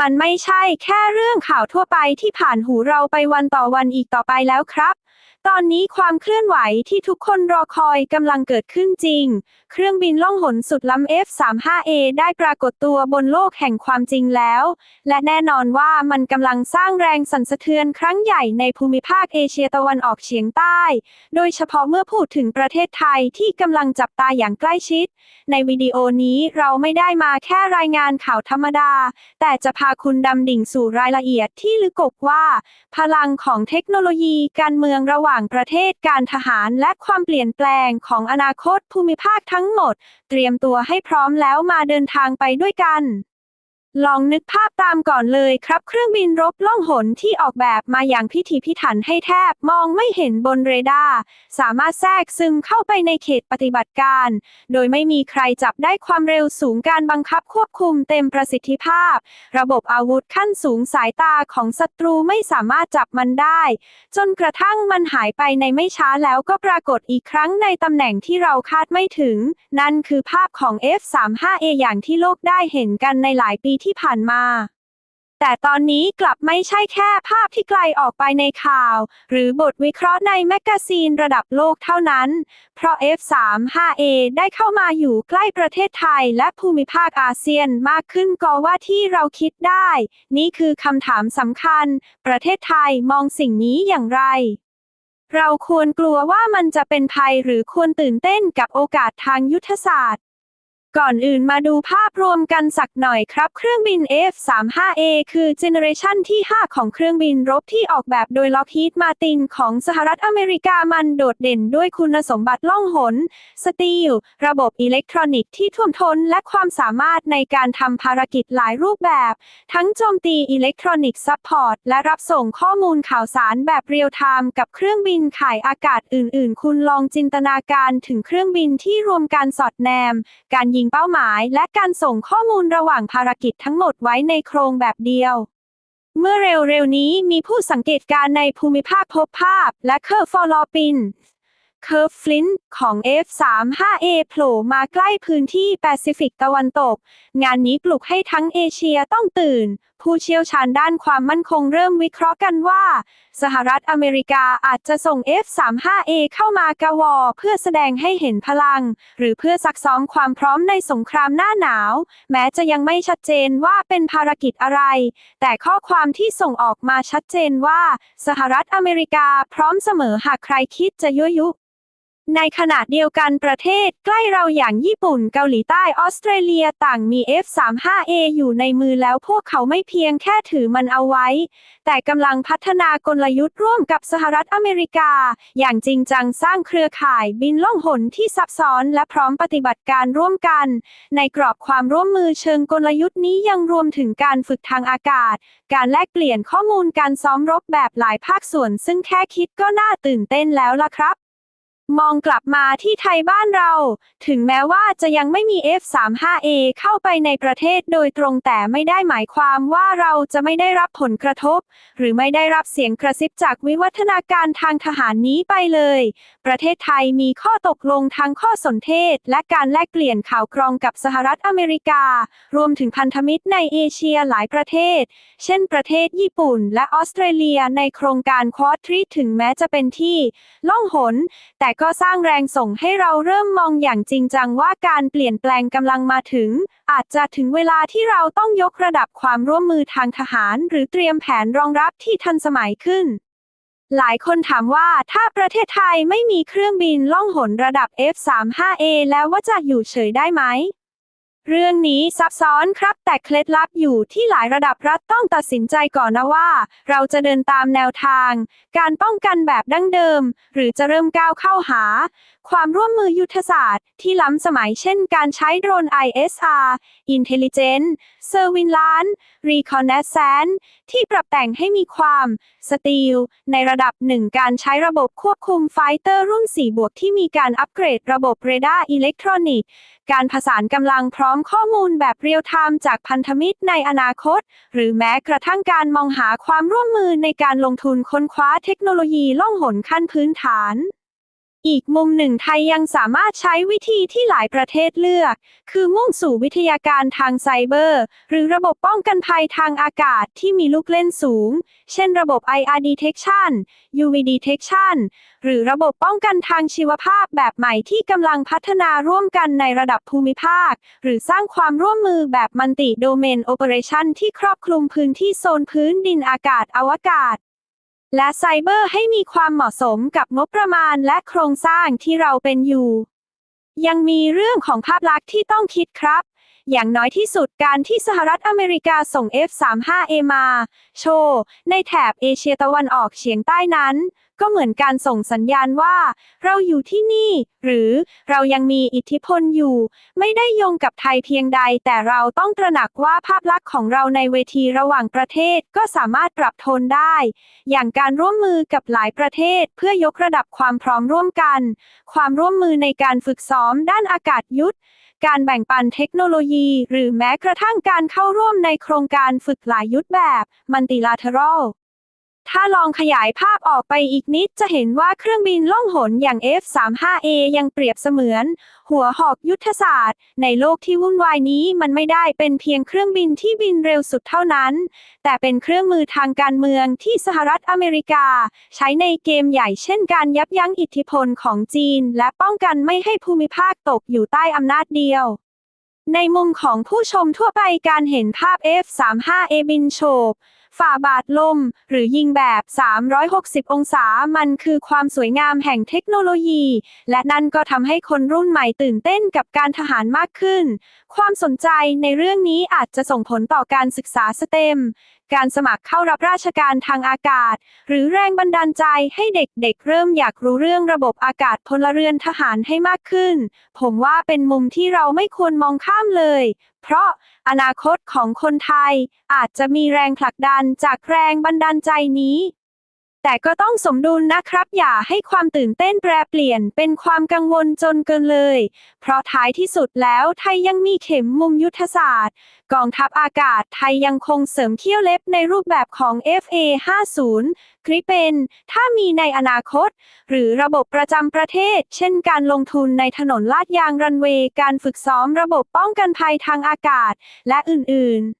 มันไม่ใช่แค่เรื่องข่าวทั่วไปที่ผ่านหูเราไปวันต่อวันอีกต่อไปแล้วครับ ตอนนี้ความเคลื่อนไหวที่ทุกคนรอคอยกำลังเกิดขึ้นจริง เครื่องบินล่องหนสุดล้ำ F-35A ได้ปรากฏตัวบนโลกแห่งความจริงแล้ว และแน่นอนว่ามันกำลังสร้างแรงสั่นสะเทือนครั้งใหญ่ในภูมิภาคเอเชียตะวันออกเฉียงใต้ โดยเฉพาะเมื่อพูดถึงประเทศไทยที่กำลังจับตาอย่างใกล้ชิด ในวิดีโอนี้เราไม่ได้มาแค่รายงานข่าวธรรมดา แต่จะพาคุณดำดิ่งสู่รายละเอียดที่ลึกกว่า พลังของเทคโนโลยีการเมืองระหว่างางประเทศการทหารและความเปลี่ยนแปลงของอนาคตภูมิภาคทั้งหมด เตรียมตัวให้พร้อมแล้วมาเดินทางไปด้วยกัน ลองนึกภาพตามก่อนเลยครับเครื่องบินรบล่องหนที่ออกแบบมาอย่างพิถีพิถันให้แทบมองไม่เห็นบนเรดาร์สามารถแทรกซึมเข้าไปในเขตปฏิบัติการ โดยไม่มีใครจับได้ความเร็วสูงการบังคับควบคุมเต็มประสิทธิภาพ ระบบอาวุธขั้นสูงสายตาของศัตรูไม่สามารถจับมันได้ จนกระทั่งมันหายไปในไม่ช้าแล้วก็ปรากฏอีกครั้งในตำแหน่งที่เราคาดไม่ถึง นั่นคือภาพของ F-35A อย่างที่โลกได้เห็นกันในหลายปีที่ผ่านมา แต่ตอนนี้กลับไม่ใช่แค่ภาพที่ไกลออกไปในข่าว หรือบทวิเคราะห์ในแมกกาซีนระดับโลกเท่านั้น เพราะ F35A ได้เข้ามาอยู่ใกล้ประเทศไทยและภูมิภาคอาเซียนมากขึ้นกว่าที่เราคิดได้ นี่คือคำถามสำคัญ ประเทศไทยมองสิ่งนี้อย่างไรเราควรกลัวว่ามันจะเป็นภัยหรือควรตื่นเต้นกับโอกาสทางยุทธศาสตร์ ก่อนอื่นมาดูภาพรวมกันสักหน่อยครับ เครื่องบิน F-35A คือเจเนอเรชันที่ 5 ของเครื่องบินรบที่ออกแบบโดย Lockheed Martin ของสหรัฐอเมริกามันโดดเด่นด้วยคุณสมบัติล่องหน สตีล ระบบอิเล็กทรอนิกส์ที่ท่วมท้นและความสามารถในการทำภารกิจหลายรูปแบบ ทั้งโจมตีอิเล็กทรอนิกส์ซัพพอร์ตและรับส่งข้อมูลข่าวสารแบบเรียลไทม์กับเครื่องบินข่ายอากาศอื่น ๆ คุณลองจินตนาการถึงเครื่องบินที่รวมการสอดแนม การยิงเป้าหมายและการส่งข้อมูลระหว่างภารกิจทั้งหมดไว้ในโครงแบบเดียว เมื่อเร็วๆนี้มีผู้สังเกตการณ์ในภูมิภาคพบภาพ และเคอร์ฟอลอปินเคอร์ฟลินของ F35A โผล่มาใกล้พื้นที่แปซิฟิกตะวันตก งานนี้ปลุกให้ทั้งเอเชียต้องตื่น ผู้เชี่ยวชาญด้านความมั่นคงเริ่มวิเคราะห์กันว่า สหรัฐอเมริกาอาจจะส่ง F35A เข้ามากวอเพื่อแสดงให้เห็นพลัง หรือเพื่อซักซ้อมความพร้อมในสงครามหน้าหนาว แม้จะยังไม่ชัดเจนว่าเป็นภารกิจอะไร แต่ข้อความที่ส่งออกมาชัดเจนว่า สหรัฐอเมริกาพร้อมเสมอหากใครคิดจะยั่วยุ ในขณะเดียวกันประเทศใกล้เราอย่างญี่ปุ่นเกาหลีใต้ออสเตรเลียต่างมี F35A อยู่ในมือแล้วพวกเขาไม่เพียงแค่ถือมันเอาไว้ แต่กำลังพัฒนากลยุทธ์ร่วมกับสหรัฐอเมริกา อย่างจริงจังสร้างเครือข่ายบินล่องหนที่ซับซ้อนและพร้อมปฏิบัติการร่วมกัน ในกรอบความร่วมมือเชิงกลยุทธ์นี้ยังรวมถึงการฝึกทางอากาศ การแลกเปลี่ยนข้อมูลการซ้อมรบแบบหลายภาคส่วน ซึ่งแค่คิดก็น่าตื่นเต้นแล้วล่ะครับ มองกลับมาที่ไทยบ้านเรา ถึงแม้ว่าจะยังไม่มี F35A เข้าไปในประเทศโดยตรงแต่ไม่ได้หมายความว่าเราจะไม่ได้รับผลกระทบ หรือไม่ได้รับเสียงกระซิบจากวิวัฒนาการทางทหารนี้ไปเลย ประเทศไทยมีข้อตกลงทางข้อสนเทศ และการแลกเปลี่ยนข่าวกรองกับสหรัฐอเมริกา รวมถึงพันธมิตรในเอเชียหลายประเทศ เช่น ประเทศญี่ปุ่น และออสเตรเลียในโครงการควอทรีถึงแม้จะเป็นที่ ล่องหนแต่ก็สร้างแรงส่งให้เราเริ่มมองอย่างจริงจังว่าการเปลี่ยนแปลงกำลังมาถึง อาจจะถึงเวลาที่เราต้องยกระดับความร่วมมือทางทหาร หรือเตรียมแผนรองรับที่ทันสมัยขึ้น หลายคนถามว่าถ้าประเทศไทยไม่มีเครื่องบินล่องหนระดับ F35A แล้วว่าจะอยู่เฉยได้ไหม เรื่องนี้ซับซ้อนครับ แต่เคล็ดลับอยู่ที่หลายระดับรัฐต้องตัดสินใจก่อนนะว่า เราจะเดินตามแนวทาง การป้องกันแบบดั้งเดิม หรือจะเริ่มก้าวเข้าหา ความร่วมมือยุทธศาสตร์ที่ล้ำสมัยเช่นการใช้โดรน ISR Intelligence Surveillance Reconnaissance ที่ปรับแต่งให้มีความสตีลในระดับหนึ่งการใช้ระบบควบคุมไฟเตอร์รุ่น 4 บวกที่มีการอัปเกรดระบบเรดาร์อิเล็กทรอนิกส์ การผสานกำลังพร้อมข้อมูลแบบเรียลไทม์จากพันธมิตรในอนาคต หรือแม้กระทั่งการมองหาความร่วมมือในการลงทุนค้นคว้าเทคโนโลยีล่องหนขั้นพื้นฐาน อีกมุมหนึ่งไทยยังสามารถใช้วิธีที่หลายประเทศเลือก คือมุ่งสู่วิทยาการทางไซเบอร์ หรือระบบป้องกันภัยทางอากาศที่มีลูกเล่นสูง เช่นระบบ IR detection UV detection หรือระบบป้องกันทางชีวภาพแบบใหม่ที่กำลังพัฒนาร่วมกันในระดับภูมิภาค หรือสร้างความร่วมมือแบบมันติโดเมนโอเปอเรชันที่ครอบคลุมพื้นที่โซนพื้นดินอากาศอวกาศ และไซเบอร์ให้มีความเหมาะสมกับงบประมาณและโครงสร้างที่เราเป็นอยู่ ยังมีเรื่องของภาพลักษณ์ที่ต้องคิดครับ อย่างน้อยที่สุดการที่สหรัฐอเมริกาส่ง F-35A มา โชว์ ในแถบเอเชียตะวันออกเฉียงใต้นั้น ก็เหมือนการส่งสัญญาณว่า เราอยู่ที่นี่ หรือเรายังมีอิทธิพลอยู่ ไม่ได้โยงกับไทยเพียงใด แต่เราต้องตระหนักว่าภาพลักษณ์ของเราในเวทีระหว่างประเทศก็สามารถปรับโทนได้ อย่างการร่วมมือกับหลายประเทศเพื่อยกระดับความพร้อมร่วมกัน ความร่วมมือในการฝึกซ้อมด้านอากาศยุทธการแบ่งปันเทคโนโลยี หรือแม้กระทั่งการเข้าร่วมในโครงการฝึกหลายยุทธแบบ multilateral ถ้าลองขยายภาพออกไปอีกนิดจะเห็นว่าเครื่องบินล่องหนอย่าง F-35A ยังเปรียบเสมือน หัวหอกยุทธศาสตร์ ในโลกที่วุ่นวายนี้มันไม่ได้เป็นเพียงเครื่องบินที่บินเร็วสุดเท่านั้น แต่เป็นเครื่องมือทางการเมืองที่สหรัฐอเมริกา ใช้ในเกมใหญ่เช่นการยับยั้งอิทธิพลของจีน และป้องกันไม่ให้ภูมิภาคตกอยู่ใต้อำนาจเดียวในมุมของผู้ชมทั่วไปการเห็นภาพ F-35A บินโฉบ ฝ่าบาทลม หรือยิงแบบ 360 องศา มันคือความสวยงามแห่งเทคโนโลยี และนั่นก็ทำให้คนรุ่นใหม่ตื่นเต้นกับการทหารมากขึ้น ความสนใจในเรื่องนี้อาจจะส่งผลต่อการศึกษาสเต็มการสมัครเข้ารับราชการทางอากาศ หรือแรงบันดาลใจให้เด็กๆเเริ่มอยากรู้เรื่องระบบอากาศพลเรือนทหารให้มากขึ้น ผมว่าเป็นมุมที่เราไม่ควรมองข้ามเลย เพราะอนาคตของคนไทยอาจจะมีแรงผลักดันจากแรงบันดาลใจนี้ แต่ก็ต้องสมดุลนะครับ อย่าให้ความตื่นเต้นแปรเปลี่ยนเป็นความกังวลจนเกินเลย เพราะท้ายที่สุดแล้วไทยยังมีเข็มมุมยุทธศาสตร์ กองทัพอากาศไทยยังคงเสริมเขี้ยวเล็บในรูปแบบของ FA50 กริเปนถ้ามีในอนาคต หรือระบบประจำประเทศ เช่นการลงทุนในถนนลาดยางรันเวย์การฝึกซ้อมระบบป้องกันภัยทางอากาศ และอื่น ๆ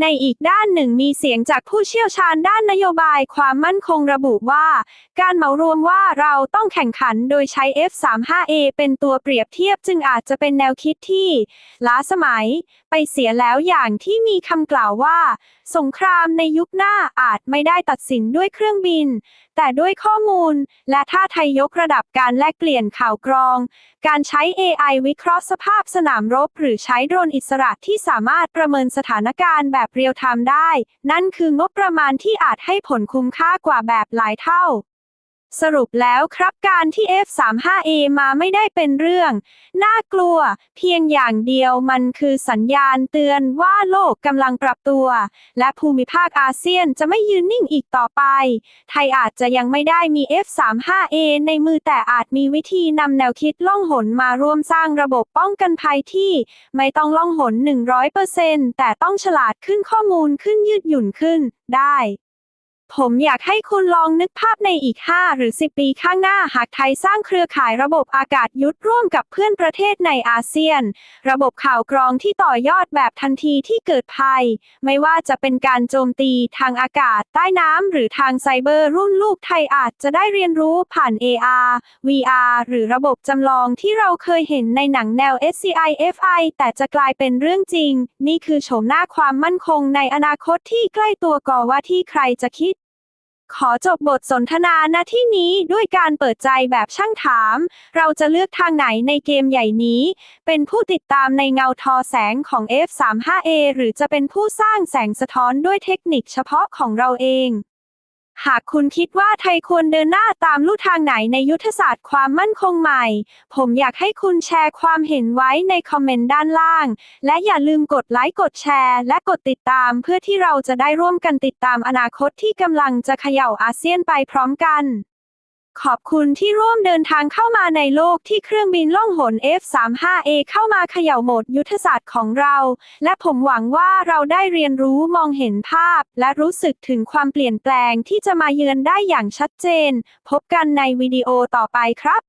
ในอีกด้านหนึ่งมีเสียงจากผู้เชี่ยวชาญด้านนโยบายความมั่นคงระบุว่า การเหมารวมว่าเราต้องแข่งขันโดยใช้ F35A เป็นตัวเปรียบเทียบจึงอาจจะเป็นแนวคิดที่ ล้าสมัย ไปเสียแล้วอย่างที่มีคำกล่าวว่า สงครามในยุคหน้าอาจไม่ได้ตัดสินด้วยเครื่องบิน แต่ด้วยข้อมูล และถ้าไทยยกระดับการแลกเปลี่ยนข่าวกรอง การใช้ AI วิเคราะห์สภาพสนามรบ หรือใช้โดรนอิสระที่สามารถประเมินสถานการณ์แบบเรียลไทม์ได้ นั่นคืองบประมาณที่อาจให้ผลคุ้มค่ากว่าแบบหลายเท่า สรุปแล้วครับการที่ F35A มาไม่ได้เป็นเรื่อง น่ากลัว เพียงอย่างเดียวมันคือสัญญาณเตือนว่าโลกกำลังปรับตัว และภูมิภาคอาเซียนจะไม่ยืนนิ่งอีกต่อไป ไทยอาจจะยังไม่ได้มี F35A ในมือแต่อาจมีวิธีนำแนวคิดล่องหนมาร่วมสร้างระบบป้องกันภัยที่ ไม่ต้องล่องหน 100%แต่ต้องฉลาดขึ้นข้อมูลขึ้นยืดหยุ่นขึ้น ได้ ผมอยากให้คุณลองนึกภาพในอีก 5 หรือ 10 ปีข้างหน้าหากไทยสร้างเครือข่ายระบบอากาศยุทธร่วมกับเพื่อนประเทศในอาเซียน ระบบข่าวกรองที่ต่อยอดแบบทันทีที่เกิดภัย ไม่ว่าจะเป็นการโจมตีทางอากาศ ใต้น้ำหรือทางไซเบอร์รุ่นลูกไทยอาจจะได้เรียนรู้ผ่าน AR VR หรือระบบจำลองที่เราเคยเห็นในหนังแนว SCI FI แต่จะกลายเป็นเรื่องจริง นี่คือโฉมหน้าความมั่นคงในอนาคตที่ใกล้ตัวก่อว่าที่ใครจะคิด ขอจบบทสนทนาณที่นี้ด้วยการเปิดใจแบบช่างถาม เราจะเลือกทางไหนในเกมใหญ่นี้ เป็นผู้ติดตามในเงาทอแสงของ F35A หรือจะเป็นผู้สร้างแสงสะท้อนด้วยเทคนิคเฉพาะของเราเอง หากคุณคิดว่าไทยควรเดินหน้าตามลู่ทางไหนในยุทธศาสตร์ความมั่นคงใหม่ ผมอยากให้คุณแชร์ความเห็นไว้ในคอมเมนต์ด้านล่าง และอย่าลืมกดไลค์ กดแชร์ และกดติดตามเพื่อที่เราจะได้ร่วมกันติดตามอนาคตที่กำลังจะเขย่าอาเซียนไปพร้อมกัน ขอบคุณที่ร่วมเดินทางเข้ามาในโลกที่เครื่องบินล่องหน F35A เข้ามาเขย่าโหมดยุทธศาสตร์ของเรา และผมหวังว่าเราได้เรียนรู้มองเห็นภาพ และรู้สึกถึงความเปลี่ยนแปลงที่จะมาเยือนได้อย่างชัดเจน พบกันในวิดีโอต่อไปครับ